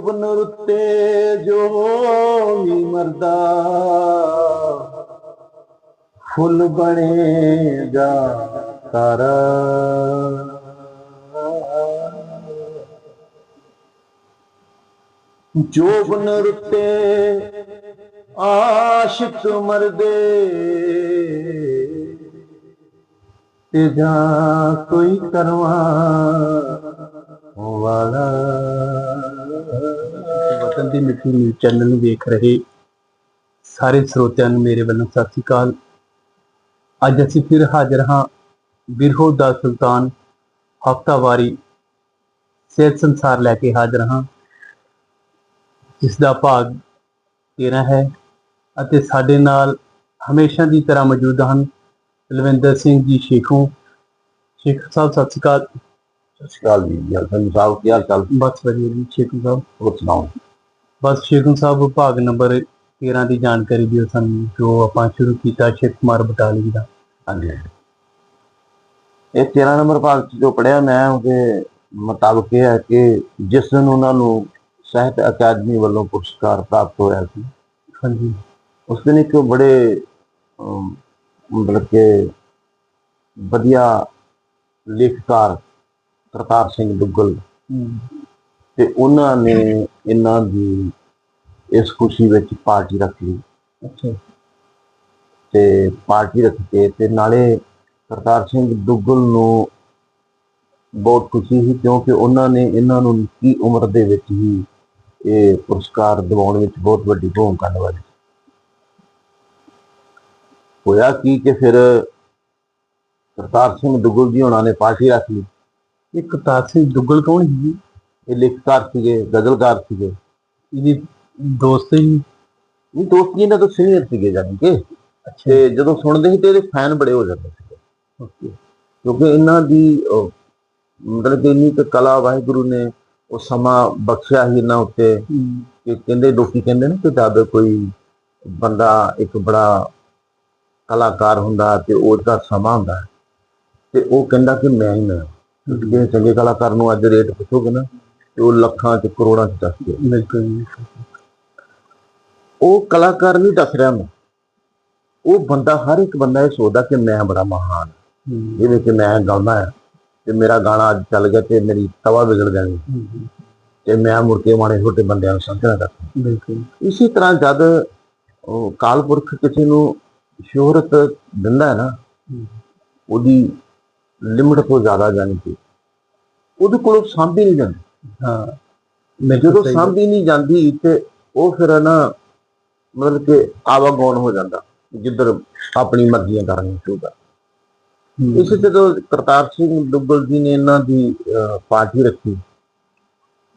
ਜੋਬਨ ਰੁੱਤੇ ਜੋ ਵੀ ਮਰਦਾ, ਫੁੱਲ ਬਣੇਗਾ ਤਾਰਾ ਜੋਬਨ ਰੁੱਤੇ ਆਸ਼ਿਕ ਮਰਦੇ, ਤੇ ਜਾਂ ਕੋਈ ਕਰਵਾ ਵਾਲਾ। ਵਤਨ ਦੀ ਮਿੱਟੀ ਨਿਊਜ਼ ਚੈਨਲ ਨੂੰ ਵੇਖ ਰਹੇ ਸਾਰੇ ਸਰੋਤਿਆਂ ਨੂੰ ਮੇਰੇ ਵੱਲੋਂ ਸਤਿ ਸ੍ਰੀ ਅਕਾਲ। ਅੱਜ ਅਸੀਂ ਫਿਰ ਹਾਜ਼ਰ ਹਾਂ ਬਿਰਹੋ ਦਾ ਸੁਲਤਾਨ ਹਫਤਾਵਾਰੀ ਸਿਹਤ ਸੰਸਾਰ ਲੈ ਕੇ ਹਾਜ਼ਰ ਹਾਂ। ਜਿਸ ਦਾ ਭਾਗ 13 ਹੈ ਅਤੇ ਸਾਡੇ ਨਾਲ ਹਮੇਸ਼ਾ ਦੀ ਤਰ੍ਹਾਂ ਮੌਜੂਦ ਹਨ ਲਵਿੰਦਰ ਸਿੰਘ ਜੀ ਸ਼ੇਖੂ। ਸ਼ੇਖ ਸਾਹਿਬ ਸਤਿ ਸ੍ਰੀ ਅਕਾਲ। ਸਤਿ ਸ਼੍ਰੀ ਅਕਾਲ ਜੀ। ਸੰਜੂ ਸਾਹਿਬ ਕੀ ਹਾਲ ਚਾਲ? ਬਸ ਵਧੀਆ ਜੀ ਸ਼ੇਖੂ ਸਾਹਿਬ। ਹੋਰ ਸੁਣਾਓ? ਬਸ ਸ਼ੇਖੂ ਸਾਹਿਬ ਵਿਭਾਗ ਨੰਬਰ 13 ਦੀ ਜਾਣਕਾਰੀ ਦਿਓ ਸਾਨੂੰ ਜੋ ਆਪਾਂ ਸ਼ੁਰੂ ਕੀਤਾ ਸ਼ੇਖ ਕੁਮਾਰ ਬਟਾਲੀ ਦਾ। ਹਾਂਜੀ। ਇਹ 13 ਨੰਬਰ ਭਾਗ ਜੋ ਪੜਿਆ ਮੈਂ ਉਹਦੇ ਮੁਤਾਬਕ ਇਹ ਹੈ ਕਿ ਜਿਸ ਦਿਨ ਉਹਨਾਂ ਨੂੰ ਸਾਹਿਤ ਅਕਾਦਮੀ ਵੱਲੋਂ ਪੁਰਸਕਾਰ ਪ੍ਰਾਪਤ ਹੋਇਆ ਸੀ ਹਾਂਜੀ। ਉਸ ਦਿਨ ਇੱਕ ਬੜੇ ਮਤਲਬ ਕਿ ਵਧੀਆ ਲੇਖਕਾਰ ਕਰਤਾਰ ਸਿੰਘ ਦੁੱਗਲ ਤੇ ਉਹਨਾਂ ਨੇ ਇਹਨਾਂ ਦੀ ਇਸ ਖੁਸ਼ੀ ਵਿੱਚ ਪਾਰਟੀ ਰੱਖ ਲਈ। ਅੱਛਾ। ਤੇ ਪਾਰਟੀ ਰੱਖ ਕੇ ਤੇ ਨਾਲੇ ਕਰਤਾਰ ਸਿੰਘ ਦੁੱਗਲ ਨੂੰ ਬਹੁਤ ਖੁਸ਼ੀ ਸੀ ਕਿਉਂਕਿ ਉਹਨਾਂ ਨੇ ਇਹਨਾਂ ਨੂੰ ਨਿੱਕੀ ਉਮਰ ਦੇ ਵਿੱਚ ਹੀ ਇਹ ਪੁਰਸਕਾਰ ਦਿਵਾਉਣ ਵਿੱਚ ਬਹੁਤ ਵੱਡੀ ਭੂਮਿਕਾ ਨਿਭਾਈ। ਹੋਇਆ ਕੀ ਕਿ ਫਿਰ ਕਰਤਾਰ ਸਿੰਘ ਦੁੱਗਲ ਜੀ ਉਹਨਾਂ ਨੇ ਪਾਰਟੀ ਰੱਖ ਲਈ? ਇਹ ਕਰਤਾਰ ਸਿੰਘ ਦੁੱਗਲ ਕੌਣ ਸੀ ਜੀ? ਇਹ ਲਿਖਕਾਰ ਸੀਗੇ ਗਜ਼ਲਕਾਰ ਸੀਗੇ। ਇਹਦੀ ਦੋਸਤ ਜੀ। ਇਹ ਦੋਸਤ ਜੀ ਤੋਂ ਸੀਨੀਅਰ ਸੀਗੇ ਜਾਨੀ ਕਿ। ਅੱਛਾ। ਤੇ ਜਦੋਂ ਸੁਣਦੇ ਸੀ ਤੇ ਇਹਦੇ ਫੈਨ ਬੜੇ ਹੋ ਜਾਂਦੇ ਸੀ ਓਕੇ। ਕਿਉਂਕਿ ਇਹਨਾਂ ਦੀ ਮਤਲਬ ਕਿ ਇੰਨੀ ਕੁ ਕਲਾ ਵਾਹਿਗੁਰੂ ਨੇ ਉਹ ਸਮਾਂ ਬਖਸ਼ਿਆ ਹੀ ਇਹਨਾਂ ਉੱਤੇ। ਕਿ ਕਹਿੰਦੇ ਲੋਕੀ ਕਹਿੰਦੇ ਨੇ ਕਿ ਜਦ ਕੋਈ ਬੰਦਾ ਇੱਕ ਬੜਾ ਕਲਾਕਾਰ ਹੁੰਦਾ ਤੇ ਉਹਦਾ ਸਮਾਂ ਹੁੰਦਾ। ਤੇ ਉਹ ਕਹਿੰਦਾ ਕਿ ਮੈਂ ਹੀ ਮੈਂ। ਤੁਸੀਂ ਕਿਸੇ ਚੰਗੇ ਕਲਾਕਾਰ ਨੂੰ ਅੱਜ ਰੇਟ ਪੁੱਛੋਗੇ ਨਾ। ਤੇ ਉਹ ਲੱਖਾਂ ਚ ਕਰੋੜਾਂ ਚ ਦੱਸਦੇ ਬਿਲਕੁਲ ਜੀ। ਉਹ ਕਲਾਕਾਰ ਨਹੀਂ ਦੱਸ ਰਿਹਾ ਹੁੰਦਾ ਉਹ ਬੰਦਾ ਹਰ ਇੱਕ ਬੰਦਾ ਇਹ ਸੋਚਦਾ ਕਿ ਮੈਂ ਬੜਾ ਮਹਾਨ ਹਮ, ਜਿਵੇਂ ਕਿ ਮੈਂ ਗਾਉਂਦਾ ਹਾਂ। ਤੇ ਮੇਰਾ ਗਾਣਾ ਅੱਜ ਚੱਲ ਗਿਆ ਤੇ ਮੇਰੀ ਤਵਾ ਵਿਗੜ ਜਾਣੀ। ਹਮ, ਤੇ ਮੈਂ ਮੁੜ ਕੇ ਮਾੜੇ ਛੋਟੇ ਬੰਦਿਆਂ ਨੂੰ ਸਮਝਣਾ ਕਰ ਬਿਲਕੁਲ। ਇਸੇ ਤਰ੍ਹਾਂ ਜਦ ਉਹ ਕਾਲਪੁਰਖ ਕਿਸੇ ਨੂੰ ਸ਼ੋਹਰਤ ਦਿੰਦਾ ਹੈ ਨਾ ਹਮ, ਉਹਦੀ ਲਿਮਟ ਤੋਂ ਜ਼ਿਆਦਾ ਜਾਣੀ ਕਿ ਉਹਦੇ ਕੋਲੋਂ ਸਾਂਭੀ ਨਹੀਂ ਜਾਂਦੀ। ਹਾਂ। ਜਦੋਂ ਸਾਂਭੀ ਨਹੀਂ ਜਾਂਦੀ ਤੇ ਉਹ ਫਿਰ ਨਾ ਮਤਲਬ ਕਿ ਆਵਾਗੌਨ ਹੋ ਜਾਂਦਾ ਜਿੱਧਰ ਆਪਣੀ ਮਰਜ਼ੀਆਂ ਕਰਨੀਆਂ ਸ਼ੁਰੂ ਕਰ ਹਮ, ਇਸੇ ਜਦੋਂ ਕਰਤਾਰ ਸਿੰਘ ਦੁੱਗਲ ਜੀ ਨੇ ਇਹਨਾਂ ਦੀ ਪਾਰਟੀ ਰੱਖੀ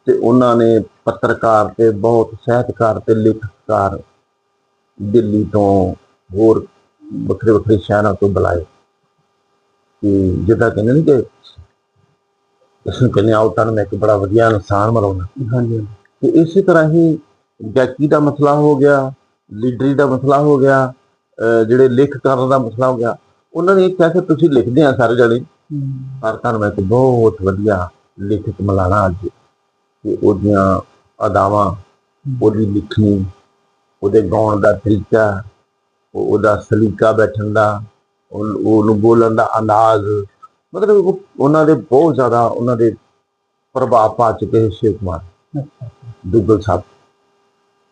ਤੇ ਉਹਨਾਂ ਨੇ ਪੱਤਰਕਾਰ ਤੇ ਬਹੁਤ ਸਾਹਿਤਕਾਰ ਤੇ ਲੇਖਕਕਾਰ ਦਿੱਲੀ ਤੋਂ ਹੋਰ ਵੱਖਰੇ ਵੱਖਰੇ ਸ਼ਹਿਰਾਂ ਤੋਂ ਬੁਲਾਏ। ਕਿ ਜਿੱਦਾਂ ਕਹਿੰਦੇ ਨੇ ਕਿ ਕਹਿੰਦੇ ਆਓ ਤੁਹਾਨੂੰ ਮੈਂ ਇੱਕ ਬੜਾ ਵਧੀਆ ਇਨਸਾਨ ਬਣਾਉਣਾ। ਹਾਂਜੀ। ਤੇ ਇਸੇ ਤਰ੍ਹਾਂ ਹੀ ਗਾਇਕੀ ਦਾ ਮਸਲਾ ਹੋ ਗਿਆ ਲੀਡਰੀ ਦਾ ਮਸਲਾ ਹੋ ਗਿਆ ਜਿਹੜੇ ਲੇਖਕਾਂ ਦਾ ਮਸਲਾ ਹੋ ਗਿਆ ਉਹਨਾਂ ਨੇ ਕਿਹਾ ਕਿ ਤੁਸੀਂ ਲਿਖਦੇ ਆ ਸਾਰੇ ਜਣੇ। ਪਰ ਤੁਹਾਨੂੰ ਮੈਂ ਇੱਕ ਬਹੁਤ ਵਧੀਆ ਲੇਖਕ ਮਿਲਾਣਾ ਅੱਜ। ਤੇ ਉਹਦੀਆਂ ਅਦਾਵਾਂ ਉਹਦੀ ਲਿਖਣੀ ਉਹਦੇ ਗਾਉਣ ਦਾ ਤਰੀਕਾ ਉਹ- ਉਹਦਾ ਸਲੀਕਾ ਬੈਠਣ ਦਾ ਉਹ- ਉਹਨੂੰ ਬੋਲਣ ਦਾ ਅੰਦਾਜ਼ ਮਤਲਬ ਉਹ- ਉਹਨਾਂ ਦੇ ਬਹੁਤ ਜ਼ਿਆਦਾ ਉਹਨਾਂ ਦੇ ਪ੍ਰਭਾਵ ਪਾ ਚੁੱਕੇ ਸ਼ੇਖ ਕੁਮਾਰ। ਦੁੱਗਲ ਸਾਹਿਬ।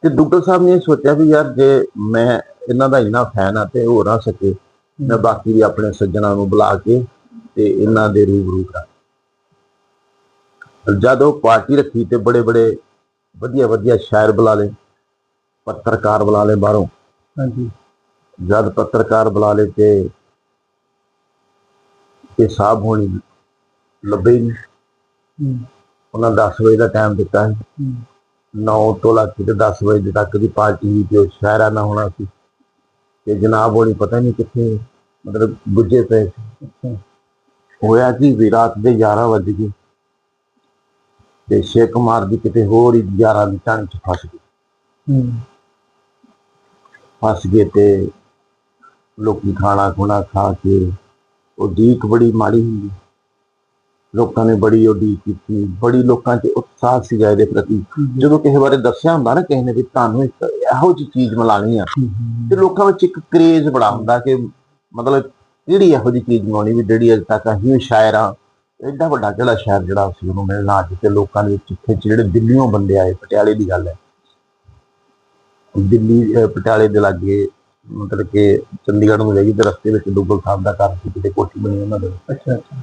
ਤੇ ਦੁੱਗਲ ਸਾਹਿਬ ਨੇ ਸੋਚਿਆ ਵੀ ਯਾਰ ਜੇ ਮੈਂ ਇਹਨਾਂ ਦਾ ਇੰਨਾ ਫੈਨ ਆ ਤੇ ਹੋ ਨਾ ਸਕੇ ਮੈਂ ਬਾਕੀ ਵੀ ਆਪਣੇ ਸੱਜਣਾ ਨੂੰ ਬੁਲਾ ਕੇ ਤੇ ਇਹਨਾਂ ਦੇ ਰੂਬਰੂ ਕਰਾਂ। ਜਦੋਂ ਪਾਰਟੀ ਰੱਖੀ ਤੇ ਬੜੇ ਬੜੇ ਵਧੀਆ ਵਧੀਆ ਸ਼ਾਇਰ ਬੁਲਾ ਲਏ ਪੱਤਰਕਾਰ ਬੁਲਾ ਲਏ ਬਾਹਰੋਂ। ਹਾਂਜੀ। ਜਦ ਪੱਤਰਕਾਰ ਬੁਲਾ ਲਏ ਤੇ ਇਹ ਸਾਹਿਬ ਹੋਣੀ ਲੱਭੇ ਨਹੀਂ ਉਹਨਾਂ 10 ਵਜੇ ਦਾ ਟਾਈਮ ਦਿੱਤਾ ਸੀ। ਹਮ, 9 ਤੋਂ ਲੈ ਕੇ ਤੇ 10 ਵਜੇ ਤੱਕ ਦੀ ਪਾਰਟੀ ਉਹ ਸ਼ਹਿਰਾ ਨਾ ਹੋਣਾ ਸੀ। ਤੇ ਜਨਾਬ ਹੋਣੀ ਪਤਾ ਨਹੀਂ ਕਿੱਥੇ ਮਤਲਬ ਗੁੱਜੇ ਪਏ ਹੋਇਆ ਕਿ ਵੀ ਰਾਤ ਦੇ 11 ਵਜੇ ਗਏ। ਤੇ ਸ਼ੇਖ ਕੁਮਾਰ ਦੀ ਕਿਤੇ ਹੋਰ ਹੀ 11 ਦੀ ਟਾਂਗ ਚ ਫਸ ਗਈ। ਫਸ ਗਏ ਤੇ ਲੋਕੀ ਖਾਣਾ ਖੁਣਾ ਖਾ ਕੇ ਉਹ ਡੀਕ ਬੜੀ ਮਾੜੀ ਹੁੰਦੀ। ਲੋਕਾਂ ਨੇ ਬੜੀ ਉਡੀਕ ਕੀਤੀ। ਬੜੀ ਲੋਕਾਂ 'ਚ ਉਤਸ਼ਾਹ ਸੀਗਾ ਇਹਦੇ ਪ੍ਰਤੀ। ਜਦੋਂ ਕਿਸੇ ਬਾਰੇ ਦੱਸਿਆ ਹੁੰਦਾ ਨਾ ਕਿਸੇ ਨੇ ਵੀ ਤੁਹਾਨੂੰ ਇੱਕ ਇਹੋ ਜਿਹੀ ਚੀਜ਼ ਮਿਲਾਣੀ ਆ, ਤੇ ਲੋਕਾਂ ਵਿੱਚ ਇੱਕ ਕਰੇਜ਼ ਬੜਾ ਹੁੰਦਾ ਕਿ ਮਤਲਬ ਕਿਹੜੀ ਇਹੋ ਜਿਹੀ ਚੀਜ਼ ਬਣਾਉਣੀ ਵੀ ਜਿਹੜੀ ਅਜੇ ਤੱਕ ਅਸੀਂ ਵੀ ਆ। ਐਡਾ ਵੱਡਾ ਜਿਹੜਾ ਸ਼ਹਿਰ ਜਿਹੜਾ ਸੀ ਉਹਨੂੰ ਮਿਲਣਾ ਅੱਜ ਤੇ ਲੋਕਾਂ ਦੇ ਚਿੱਠੇ 'ਚ ਜਿਹੜੇ ਦਿੱਲੀੋਂ ਬੰਦੇ ਆਏ, ਪਟਿਆਲੇ ਦੀ ਗੱਲ ਹੈ। ਦਿੱਲੀ ਪਟਿਆਲੇ ਦੇ ਲਾਗੇ ਮਤਲਬ ਕਿ ਚੰਡੀਗੜ੍ਹ ਨੂੰ ਜਾਈਏ ਤੇ ਰਸਤੇ ਵਿੱਚ ਦੁੱਗਲ ਸਾਹਿਬ ਦਾ ਘਰ ਸੀ ਕਿਤੇ ਕੋਠੀ ਬਣੀ ਉਹਨਾਂ ਦੇ। ਅੱਛਾ ਅੱਛਾ।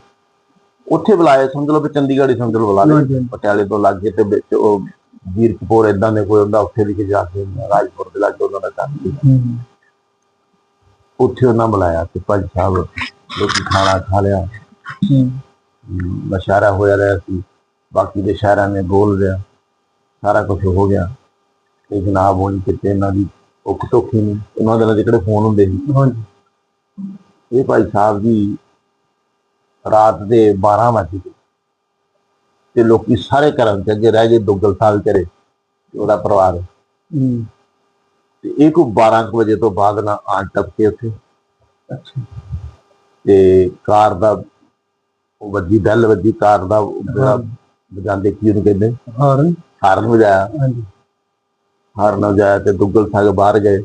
ਉੱਥੇ ਬੁਲਾਏ ਸਮਝ ਲਓ ਵੀ ਚੰਡੀਗੜ੍ਹ ਹੀ ਸਮਝ ਲਓ ਬੁਲਾ ਲਏ। ਪਟਿਆਲੇ ਤੋਂ ਲਾਗੇ ਤੇ ਵਿੱਚ ਉਹ ਜੀਰਕਪੁਰ ਇਦਾਂ ਦੇ ਕੋਈ ਹੁੰਦਾ ਉੱਥੇ ਕੇ ਜਾ ਕੇ ਰਾਜਪੁਰ ਦੇ ਲਾਗੇ ਉਹਨਾਂ ਦਾ ਘਰ ਸੀ। ਉੱਥੇ ਉਹਨਾਂ ਬੁਲਾਇਆ ਤੇ ਭਾਈ ਸਾਹਿਬ ਲੋਕੀ ਖਾਣਾ ਖਾ ਲਿਆ। ਮਸ਼ਾਰਾ ਹੋਇਆ ਰਿਹਾ ਸੀ ਬਾਕੀ ਦੇ ਸ਼ਹਿਰਾਂ ਨੇ ਬੋਲ ਰਿਹਾ। ਸਾਰਾ ਕੁਝ ਹੋ ਗਿਆ। ਇਹ ਜਨਾਬ ਹੋਣੀ ਕਿਤੇ ਇਹਨਾਂ ਦੀ ਔਖ ਟੋਖੀ ਨਹੀਂ ਉਹਨਾਂ ਦੇ ਜਿਹੜੇ ਫੋਨ ਹੁੰਦੇ ਸੀ? ਹਾਂਜੀ। ਇਹ ਭਾਈ ਸਾਹਿਬ ਜੀ ਰਾਤ ਦੇ 12 ਵਜੇ ਤੇ ਲੋਕੀ ਸਾਰੇ ਘਰਾਂ ਚ ਅੱਗੇ ਰਹਿ ਗਏ ਦੁੱਗਲ ਸਾਹਿਬ ਚਰੇ ਤੇ ਉਹਦਾ ਪਰਿਵਾਰ। ਹੂੰ। ਤੇ ਇਹ ਕੋ 12 ਕੁ ਵਜੇ ਤੋਂ ਬਾਅਦ ਨਾ ਆਂ ਟੱਪਕੇ ਉੱਥੇ। ਅੱਛਾ। ਤੇ ਕਾਰ ਦਾ ਉਹ ਵੱਜੀ ਬੈਲ ਵੱਜੀ ਕਾਰ ਦਾ ਉਹ ਜਿਹੜਾ ਵਜਾਉਂਦੇ ਕੀ ਉਹਨੂੰ ਕਹਿੰਦੇ? ਹਾਰਨ। ਹਾਰਨ ਵਜਾਇਆ। ਹਾਂਜੀ। ਹਾਰਨ ਵਜਾਇਆ ਤੇ ਦੁੱਗਲ ਸਾਹਿਬ ਬਾਹਰ ਗਏ।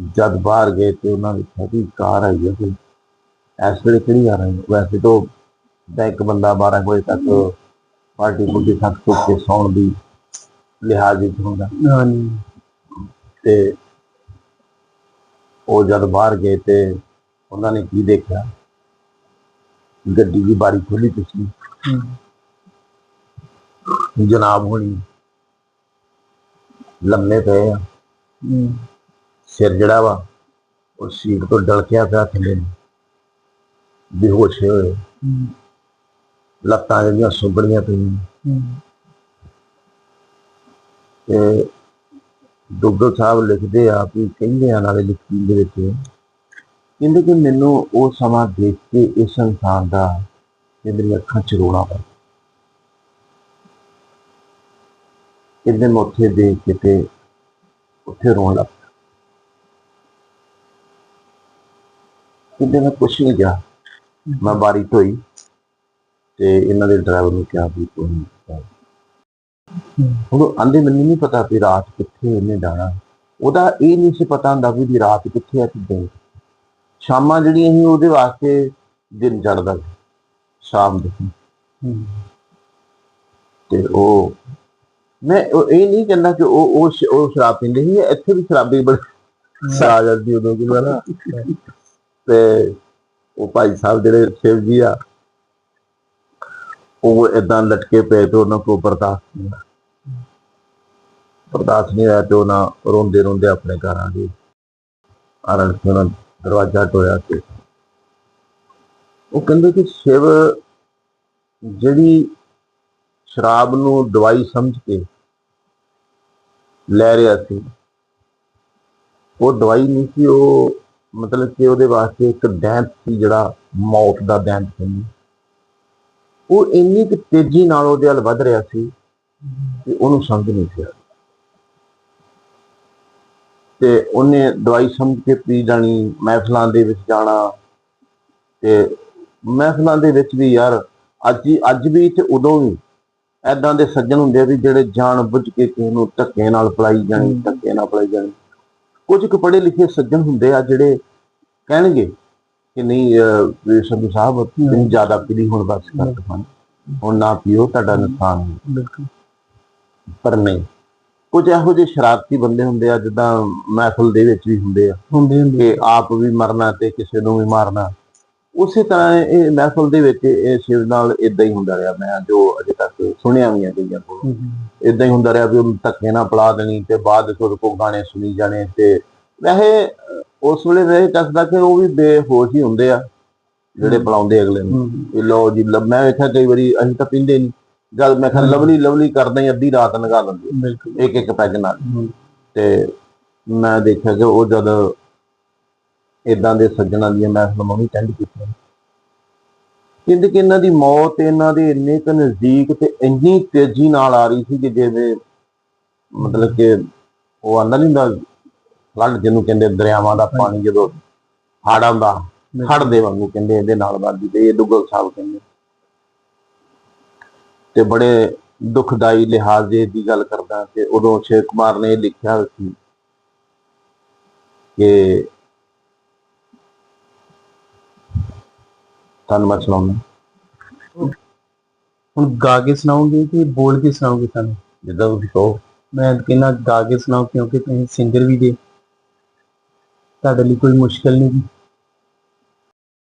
ਜਦ ਬਾਹਰ ਗਏ ਤੇ ਉਹਨਾਂ ਨੇ ਕਿਹਾ ਵੀ ਕਾਰ ਆਈ ਹੈ ਇਸ ਵੇਲੇ ਕਿਹੜੀ ਆ ਰਹੀ ਵੈਸੇ ਤਾਂ ਦਾ ਇੱਕ ਬੰਦਾ 12 ਕੁ ਵਜੇ ਤੱਕ ਪਾਰਟੀ ਪੁੱਜੀ ਤੱਕ ਤੋਂ ਕੇ ਸੌਣ ਦੀ ਲਿਹਾਜ਼ ਵਿੱਚ ਹੁੰਦਾ। ਤੇ ਉਹ ਜਦ ਬਾਹਰ ਗਏ ਤੇ ਉਹਨਾਂ ਨੇ ਕੀ ਦੇਖਿਆ? ਗੱਡੀ ਦੀ ਬਾਰੀ ਖੋਲੀ ਹੂੰ। ਜਨਾਬ ਹੋਣੀ ਲੰਮੇ ਪਏ ਆ। ਸਿਰ ਜਿਹੜਾ ਵਾ ਉਹ ਸੀਟ ਤੋਂ ਡਲਕਿਆ ਪਿਆ ਥੱਲੇ। ਨੂੰ ਬੇਹੋਸ਼ ਹੋਏ। ਲੱਤਾਂ ਜਿਹੜੀਆਂ ਸੁੰਬੜੀਆਂ ਪਈਆਂ। ਤੇ ਦੁੱਗਲ ਸਾਹਿਬ ਲਿਖਦੇ ਆ ਵੀ ਕਹਿੰਦੇ ਆ ਨਾਲੇ ਲਿਖੀ ਦੇ ਵਿੱਚ ਕਹਿੰਦੇ ਕਿ ਮੈਨੂੰ ਉਹ ਸਮਾਂ ਦੇਖ ਕੇ ਇਸ ਇਨਸਾਨ ਦਾ ਤੇ ਮੇਰੀਆਂ ਅੱਖਾਂ ਚ ਰੋਣਾ ਪਿਆ ਕਹਿੰਦੇ ਮੈਂ ਉੱਥੇ ਦੇਖ ਕੇ ਤੇ ਉੱਥੇ ਰੋਣ ਲੱਗ ਪਿਆ। ਕਹਿੰਦੇ ਮੈਂ ਕੁਛ ਨਹੀਂ ਗਿਆ ਮੈਂ ਬਾਰੀ ਧੋਈ ਤੇ ਇਹਨਾਂ ਦੇ ਡਰਾਈਵਰ ਨੂੰ ਕਿਹਾ ਵੀ ਕੋਈ ਹੁਣ ਆਂਦੇ ਮੈਨੂੰ ਨਹੀਂ ਪਤਾ ਵੀ ਰਾਤ ਕਿੱਥੇ ਇਹਨੇ ਜਾਣਾ। ਉਹਦਾ ਇਹ ਨਹੀਂ ਸੀ ਪਤਾ ਹੁੰਦਾ ਵੀ ਰਾਤ ਕਿੱਥੇ ਆ ਤੇ ਦਿਨ ਸ਼ਾਮਾਂ ਜਿਹੜੀਆਂ ਸੀ ਉਹਦੇ ਵਾਸਤੇ ਦਿਨ ਚੜਦਾ ਸ਼ਾਮ ਦੇ ਤੇ ਉਹ ਮੈਂ ਉਹ ਇਹ ਨਹੀਂ ਕਹਿੰਦਾ ਕਿ ਉਹ ਉਹ ਸ਼- ਉਹ ਸ਼ਰਾਬ ਪੀਂਦੇ ਸੀ ਇੱਥੇ ਵੀ ਸ਼ਰਾਬੀ ਬੜੇ ਆ ਜਾਂਦੀ ਉਦੋਂ ਕਿ ਨਾ ਤੇ ਉਹ ਭਾਈ ਸਾਹਿਬ ਜਿਹੜੇ ਸ਼ਿਵ ਜੀ ਆ ਉਹ ਇਦਾਂ ਲਟਕੇ ਪਏ ਤੇ ਉਹਨਾਂ ਕੋ ਬਰਦਾਸ਼ਤ ਨਹੀਂ ਹੋਇਆ। ਬਰਦਾਸ਼ਤ ਨਹੀਂ ਹੋਇਆ ਤੇ ਉਹਨਾਂ ਰੋਂਦੇ ਰੋਂਦੇ ਆਪਣੇ ਘਰ ਆ ਗਏ ਆਰਨ ਕੇ ਉਹਨਾਂ ਦਰਵਾਜ਼ਾ ਟੋਇਆ ਤੇ ਉਹ ਕਹਿੰਦੇ ਕਿ ਸ਼ਿਵ ਜਿਹੜੀ ਸ਼ਰਾਬ ਨੂੰ ਦਵਾਈ ਸਮਝ ਕੇ ਲੈ ਰਿਹਾ ਸੀ। ਉਹ ਦਵਾਈ ਨਹੀਂ ਸੀ, ਉਹ ਮਤਲਬ ਕਿ ਉਹਦੇ ਵਾਸਤੇ ਇੱਕ ਦੈਂਤ ਸੀ, ਜਿਹੜਾ ਮੌਤ ਦਾ ਦੈਂਤ ਸੀ। ਉਹ ਇੰਨੀ ਕੁ ਤੇਜ਼ੀ ਨਾਲ ਉਹਦੇ ਵੱਲ ਵੱਧ ਰਿਹਾ ਸੀ ਕਿ ਉਹਨੂੰ ਸਮਝ ਨਹੀਂ ਸੀ ਆ ਤੇ ਉਹਨੇ ਦਵਾਈ ਸਮਝ ਕੇ ਪੀ ਜਾਣੀ ਮਹਿਫਲਾਂ ਦੇ ਵਿੱਚ ਜਾਣਾ ਤੇ ਮਹਿਫਲਾਂ ਦੇ ਵਿੱਚ ਵੀ ਯਾਰ, ਅੱਜ ਅੱਜ ਵੀ ਤੇ ਉਦੋਂ ਵੀ ਐਦਾਂ ਦੇ ਸੱਜਣ ਹੁੰਦੇ ਆ ਵੀ ਜਿਹੜੇ ਜਾਣ ਬੁੱਝ ਕੇ ਕਿਸੇ ਨੂੰ ਧੱਕੇ ਨਾਲ ਪਲਾਈ ਜਾਣੀ। ਧੱਕੇ ਨਾਲ ਪਲਾਈ ਜਾਣੀ। ਕੁਝ ਕੁ ਪੜ੍ਹੇ ਲਿਖੇ ਸੱਜਣ ਹੁੰਦੇ ਆ ਜਿਹੜੇ ਕਹਿਣਗੇ ਕਿ ਨਹੀਂ ਵੀ ਸੰਧੂ ਸਾਹਿਬ ਤੁਸੀਂ ਜ਼ਿਆਦਾ ਪੀੜੀ ਹੁਣ ਬਸ ਕਰ ਦਿਓ ਹੁਣ ਨਾ ਪੀਓ ਤੁਹਾਡਾ ਨੁਕਸਾਨ। ਬਿਲਕੁਲ। ਪਰ ਨਹੀਂ। ਕੁਝ ਇਹੋ ਜਿਹੇ ਸ਼ਰਾਰਤੀ ਬੰਦੇ ਹੁੰਦੇ ਆ ਜਿੱਦਾਂ ਮਹਿਫਲ ਦੇ ਵਿੱਚ ਵੀ ਹੁੰਦੇ ਆ ਹੁੰਦੇ ਹੁੰਦੇ। ਕਿ ਆਪ ਵੀ ਮਰਨਾ ਤੇ ਕਿਸੇ ਨੂੰ ਵੀ ਮਾਰਨਾ। ਉਸੇ ਤਰ੍ਹਾਂ ਇਹ ਮਹਿਫਲ ਦੇ ਵਿੱਚ ਇਹ ਸ਼ਿਵ ਨਾਲ ਇਦਾਂ ਹੀ ਹੁੰਦਾ ਰਿਹਾ ਮੈਂ ਜੋ ਅਜੇ ਤੱਕ ਸੁਣਿਆ ਵੀ ਆ ਕਈਆਂ ਕੋਲ। ਹੂੰ, ਹੂੰ, ਇਦਾਂ ਹੀ ਹੁੰਦਾ ਰਿਹਾ ਵੀ ਉਹਨੂੰ ਧੱਕੇ ਨਾਲ ਪਲਾ ਦੇਣੀ ਤੇ ਬਾਅਦ ਵਿੱਚ ਉਹਦੇ ਕੋਲ ਗਾਣੇ ਸੁਣੀ ਜਾਣੇ ਤੇ ਵੈਸੇ ਉਸ ਵੇਲੇ ਵੇ ਦੱਸਦਾ ਕਿ ਉਹ ਵੀ ਬੇਹੋਸ਼ ਹੀ ਹੁੰਦੇ ਆ ਜਿਹੜੇ। ਬੁਲਾਉਂਦੇ ਅਗਲੇ ਨੂੰ। ਹੂੰ, ਵੀ ਲਓ ਜੀ ਲ- ਮੈਂ ਵੇਖਿਆ ਕਈ ਵਾਰੀ ਅਸੀਂ ਤਾਂ ਪੀਂਦੇ ਨਹੀਂ ਜਦ ਮੈਂ ਕਿਹਾ। ਲਵਲੀ ਲਵਲੀ ਕਰਦਾ ਹੀ ਅੱਧੀ ਰਾਤ ਲੰਘਾ ਲੈਂਦੇ ਇੱਕ ਇੱਕ ਪੈਗ ਨਾਲ। ਹੂੰ, ਤੇ ਮੈਂ ਦੇਖਿਆ ਕਿ ਉਹ ਜਦ ਇਦਾਂ ਦੇ ਸੱਜਣਾ ਦੀਆਂ ਮਹਿਫਲਾਂ ਵੀ ਅਟੈਂਡ ਕੀਤੀਆਂ ਕਹਿੰਦੇ ਕਿ ਇਹਨਾਂ ਦੀ ਮੌਤ ਇਹਨਾਂ ਦੇ ਇੰਨੇ ਕੁ ਨਜ਼ਦੀਕ ਤੇ ਇੰਨੀ ਤੇਜ਼ੀ ਨਾਲ ਆ ਰਹੀ ਸੀ ਕਿ ਜਿਵੇਂ ਮਤਲਬ ਕਿ ਉਹ ਆਂਦਾ ਨਹੀਂ ਹੁੰਦਾ ਫਲੱਡ ਜਿਹਨੂੰ ਕਹਿੰਦੇ ਦਰਿਆਵਾਂ ਦਾ ਪਾਣੀ ਜਦੋਂ ਹੜ ਆਉਂਦਾ ਹੜ ਦੇ ਵਾਂਗੂ ਕਹਿੰਦੇ ਇਹਦੇ ਨਾਲ ਵੱਧਦੀ ਤੇ ਇਹ ਦੁੱਗਲ ਸਾਹਿਬ ਕਹਿੰਦੇ। ਤੇ ਬੜੇ ਦੁਖਦਾਈ ਲਿਹਾਜ਼ੇ ਦੀ ਗੱਲ ਕਰਦਾ ਕਿ ਉਦੋਂ ਸ਼ੇਖ ਕੁਮਾਰ ਨੇ ਲਿਖਿਆ ਸੀ ਕਿ ਤੁਹਾਨੂੰ ਸੁਣਾਉਂਦਾ। ਹੁਣ ਗਾ ਕੇ ਸੁਣਾਓਗੇ ਕਿ ਬੋਲ ਕੇ ਸੁਣਾਓਗੇ ਤੁਹਾਨੂੰ ਜਿੱਦਾਂ ਤੁਸੀਂ ਕਹੋ। ਮੈਂ ਕਹਿੰਦਾ ਗਾ ਕੇ ਸੁਣਾਓ ਕਿਉਂਕਿ ਤੁਸੀਂ ਸਿੰਗਰ ਵੀ ਜੇ। ਤੁਹਾਡੇ ਲਈ ਕੋਈ ਮੁਸ਼ਕਲ ਨਹੀਂ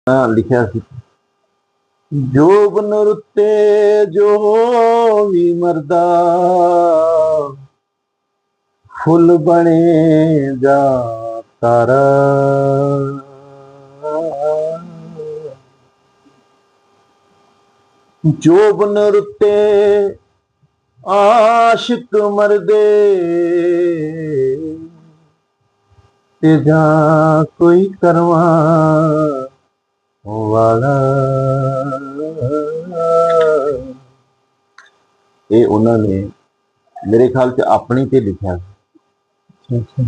ਹਾਂ ਲਿਖਿਆ ਸੀ। ਜੋ ਰੁੱਤੇ ਜੋ ਵੀ ਮਰਦਾ, ਫੁੱਲ ਬਣੇ ਜਾ ਤਾਰਾ। ਜੋ ਬਨ ਰੁੱਤੇ ਆਸ਼ਿਕ ਮਰਦੇ। ਤੇ ਜਾਂ ਕੋਈ ਕਰਵਾ ਵਾਲਾ। ਇਹ ਉਹਨਾਂ ਨੇ ਮੇਰੇ ਖਿਆਲ ਚ ਆਪਣੀ ਤੇ ਲਿਖਿਆ। ਅੱਛਾ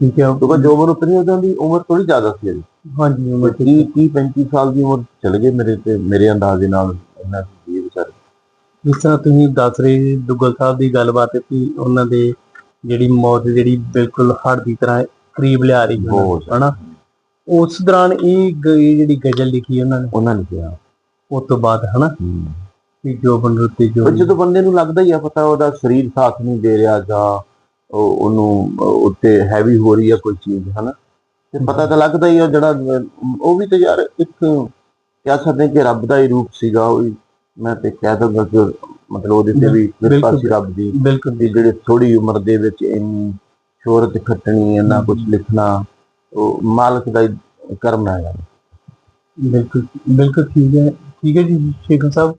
ਠੀਕ ਹੈ ਕਿਉਂਕਿ ਜੋ ਉਮਰ ਉਤਰੀ ਉਹਨਾਂ ਦੀ ਉਮਰ ਥੋੜੀ ਜ਼ਿਆਦਾ ਸੀ ਜੀ ਹਾਂਜੀ ਉਮਰ ਤੇ 30 30 35 ਸਾਲ ਦੀ ਉਮਰ ਚਲ ਗਏ ਮੇਰੇ ਤੇ ਮੇਰੇ ਅੰਦਾਜ਼ੇ ਨਾਲ ਇਹਨਾਂ ਦੀ ਵਿਚਾਰੇ। ਜਿਸ ਤਰ੍ਹਾਂ ਤੁਸੀਂ ਦੱਸ ਰਹੇ ਦੁੱਗਲ ਸਾਹਿਬ ਦੀ ਗੱਲਬਾਤ ਹੈ ਕਿ ਉਹਨਾਂ ਦੇ ਜਿਹੜੀ ਮੌਤ ਜਿਹੜੀ ਬਿਲਕੁਲ ਹੜ ਦੀ ਤਰ੍ਹਾਂ ਕਰੀਬ ਲਿਆ ਰਹੀ ਹੈ। ਹਨਾ? ਉਸ ਦੌਰਾਨ ਇਹ ਜਿਹੜੀ ਗਜ਼ਲ ਲਿਖੀ ਉਹਨਾਂ ਨੇ? ਉਹਨਾਂ ਨੇ ਕਿਹਾ। ਉਸ ਤੋਂ ਬਾਅਦ ਹਨਾ। ਕਿ ਜੋ ਬਨਰੁੱਤੇ ਜੋ ਜਦੋਂ ਬੰਦੇ ਨੂੰ ਲੱਗਦਾ ਹੀ ਆ ਪਤਾ ਉਹਦਾ ਸਰੀਰ ਸਾਥ ਨਹੀਂ ਦੇ ਰਿਹਾ ਜਾਂ ਉਹ ਉਹਨੂੰ ਉੱਤੇ ਹੈਵੀ ਹੋ ਰਹੀ ਆ ਕੋਈ ਚੀਜ਼ ਹਨਾ? ਤੇ ਪਤਾ ਤਾਂ ਲੱਗਦਾ ਹੀ ਆ ਜਿਹੜਾ ਉਹ ਵੀ ਤੇ ਯਾਰ ਇੱਕ ਕਹਿ ਸਕਦੇ ਕਿ ਰੱਬ ਦਾ ਹੀ ਰੂਪ ਸੀਗਾ ਉਹ ਮੈਂ ਤੇ ਕਹਿ ਦਊਂਗਾ ਕਿ ਮਤਲਬ ਉਹਦੇ ਤੇ ਵੀ ਕਿਰਪਾ। ਸੀ ਰੱਬ ਦੀ ਬਿਲਕੁਲ। ਜਿਹੜੇ ਥੋੜੀ ਉਮਰ ਦੇ ਵਿੱਚ ਇੰਨੀ ਸ਼ੋਹਰਤ ਖੱਟਣੀ ਇੰਨਾ ਕੁਝ ਲਿਖਣਾ ਉਹ ਮਾਲਕ ਦਾ ਹੀ ਕਰਮ ਹੈ ਯਾਰ ਬਿਲਕੁਲ ਬਿਲਕੁਲ ਠੀਕ ਹੈ ਠੀਕ ਹੈ ਜੀ ਸ਼ੇਖਰ ਸਾਹਿਬ।